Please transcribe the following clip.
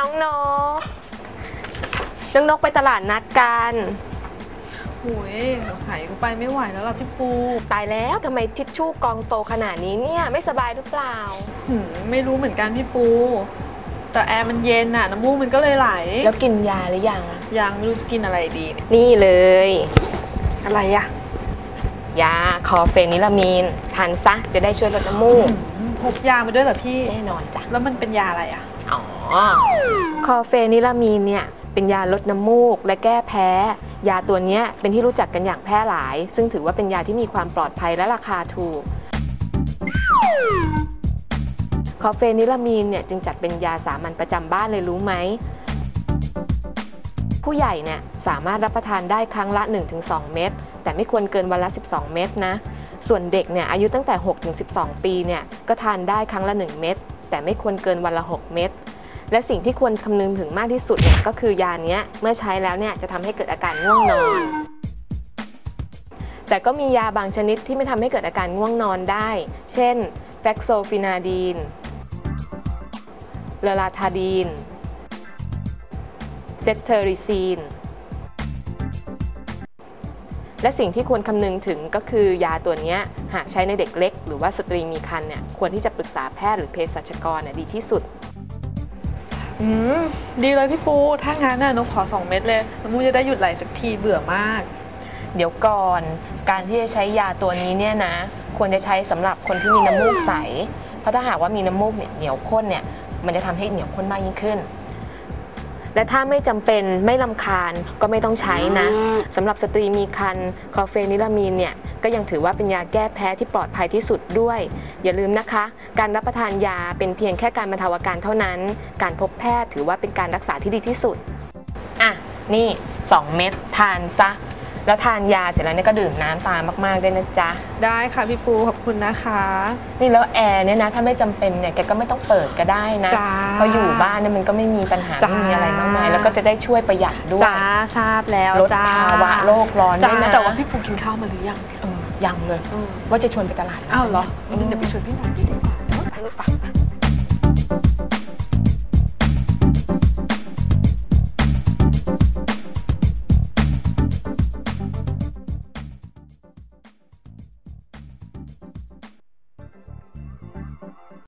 น้องนกน้องนกไปตลาดนัดกันโอ้ยหัวไข่กูไปไม่ไหวแล้วล่ะพี่ปูตายแล้วทำไมทิชชู่กองโตขนาดนี้เนี่ยไม่สบายหรือเปล่า หืมไม่รู้เหมือนกันพี่ปู แต่แอร์มันเย็นน่ะน้ำมูกมันก็เลยไหลแล้วกินยาหรือยังยังไม่รู้จะกินอะไรดีเนี่ยนี่เลย อะไรอะยาคอร์เฟนิลามีนทานซะจะได้ช่วยลดน้ำมูกหืมพกยามาด้วยเหรอพี่ แน่นอนจ้ะ แล้วมันเป็นยาอะไรอะอ๋อ คอเฟนิลามีนเนี่ยเป็นยาลดน้ำมูกและแก้แพ้ ยาตัวนี้เป็นที่รู้จักกันอย่างแพร่หลาย ซึ่งถือว่าเป็นยาที่มีความปลอดภัยและราคาถูก คอเฟนิลามีนเนี่ยจึงจัดเป็นยาสามัญประจำบ้านเลยรู้ไหม ผู้ใหญ่เนี่ยสามารถรับประทานได้ครั้งละ 1-2 เม็ดแต่ไม่ควรเกินวันละ 12 เม็ดนะ ส่วนเด็กเนี่ยอายุตั้งแต่ 6-12 ปีเนี่ยก็ทานได้ครั้งละ 1 เม็ดแต่ไม่ควรเกินวันละ 6 เม็ด และสิ่งที่ควรคำนึงถึงมากที่สุดเนี่ยก็คือยาเนี้ยเมื่อใช้แล้วเนี่ยจะทำให้เกิดอาการง่วงนอน แต่ก็มียาบางชนิดที่ไม่ทำให้เกิดอาการง่วงนอนได้ เช่น แฟกโซฟินาดีนเลลาทาดีน เซตเทอริซีน และสิ่งที่ควรคำนึงถึงก็คือยาตัวเนี้ยหากใช้ในเด็กเล็ก หรือว่าสตรีมีครรภ์เนี่ยควรที่จะปรึกษาแพทย์หรือเภสัชกรเนี่ยดีที่สุด อืมดีเลยพี่ปู ถ้างั้นน่ะนกขอ 2 เม็ดเลยน้ำมูกจะได้หยุดไหลสักทีเบื่อมาก เดี๋ยวก่อนการที่จะใช้ยาตัวนี้เนี่ยนะ ควรจะใช้สำหรับคนที่มีน้ำมูกใส เพราะถ้าหากว่ามีน้ำมูกเนี่ยเหนียวข้นเนี่ยมันจะทำให้เหนียวข้นมากยิ่งขึ้น และถ้าไม่จำเป็นไม่ลำคาญก็ไม่ต้องใช้นะสำหรับสตรีมีครรภ์คอร์เฟนิลามีนเนี่ยก็ยังถือว่าเป็นยาแก้แพ้ที่ปลอดภัยที่สุดด้วย อย่าลืมนะคะ การรับประทานยาเป็นเพียงแค่การบรรเทาอาการเท่านั้น การพบแพทย์ถือว่าเป็นการรักษาที่ดีที่สุดอะนี่ 2 เม็ดทานซะ แล้วทานยาเสร็จแล้วเนี่ยก็ดื่มน้ำตามมากๆด้วยนะจ๊ะ ได้ค่ะพี่ปูขอบคุณนะคะ นี่แล้วแอร์เนี่ยนะถ้าไม่จำเป็นเนี่ยแกก็ไม่ต้องเปิดก็ได้นะจ้าเพราะอยู่บ้านเนี่ยมันก็ไม่มีปัญหาจ้า ไม่มีอะไรมากมายแล้วก็จะได้ช่วยประหยัดด้วยจ้าทราบแล้วลดจ้าภาวะโลกร้อนด้จ้าวยนะแต่ว่าพี่ปูกินข้าวมาหรือยังเออยังเลยอืมว่าจะชวนไปตลาดนัดอ้าวเหรออืมงั้นเดี๋ยวไปชวนพี่หน่อยดีกว่าเนอะเออไป